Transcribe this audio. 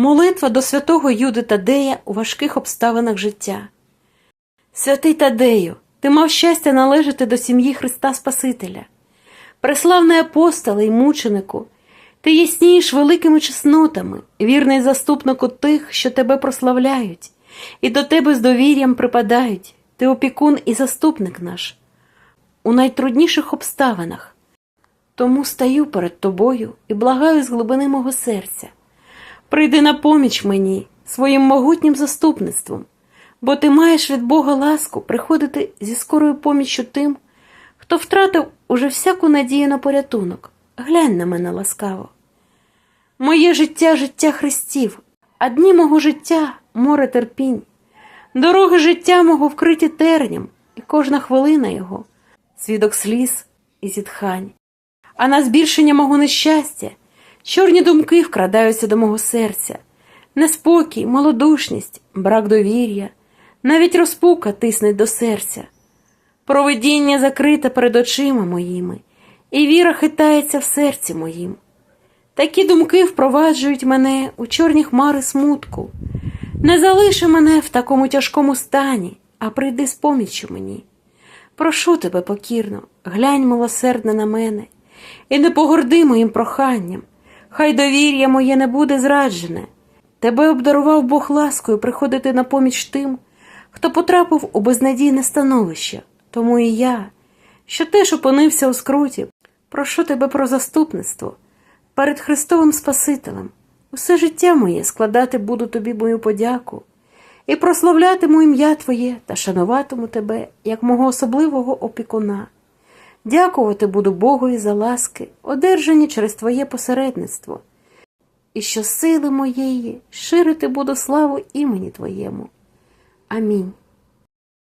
Молитва до святого Юди Тадея у важких обставинах життя. Святий Тадею, ти мав щастя належати до сім'ї Христа Спасителя. Преславний апостоле й мученику, ти яснієш великими чеснотами, вірний заступнику тих, що тебе прославляють, і до тебе з довір'ям припадають, ти опікун і заступник наш. У найтрудніших обставинах. Тому стаю перед тобою і благаю з глибини мого серця. Прийди на поміч мені своїм могутнім заступництвом, бо ти маєш від Бога ласку приходити зі скорою поміччю тим, хто втратив уже всяку надію на порятунок. Глянь на мене ласкаво. Моє життя життя Христів, а дні мого життя море терпінь, дороги життя мого вкриті терням, і кожна хвилина його свідок сліз і зітхань. А на збільшення мого нещастя чорні думки вкрадаються до мого серця, неспокій, малодушність, брак довір'я, навіть розпука тиснуть до серця. Провидіння закрите перед очима моїми, і віра хитається в серці моїм. Такі думки впроваджують мене у чорні хмари смутку. Не залиши мене в такому тяжкому стані, а прийди з поміччю мені. Прошу тебе покірно, глянь милосердно на мене, і не погорди моїм проханням. Хай довір'я моє не буде зраджене. Тебе обдарував Бог ласкою приходити на поміч тим, хто потрапив у безнадійне становище. Тому і я, що теж опинився у скруті, прошу тебе про заступництво перед Христовим Спасителем. Усе життя моє складати буду тобі мою подяку і прославлятиму ім'я Твоє та шануватиму тебе як мого особливого опікуна. Дякувати буду Богові за ласки, одержані через Твоє посередництво, і що сили моєї ширити буду славу імені Твоєму. Амінь.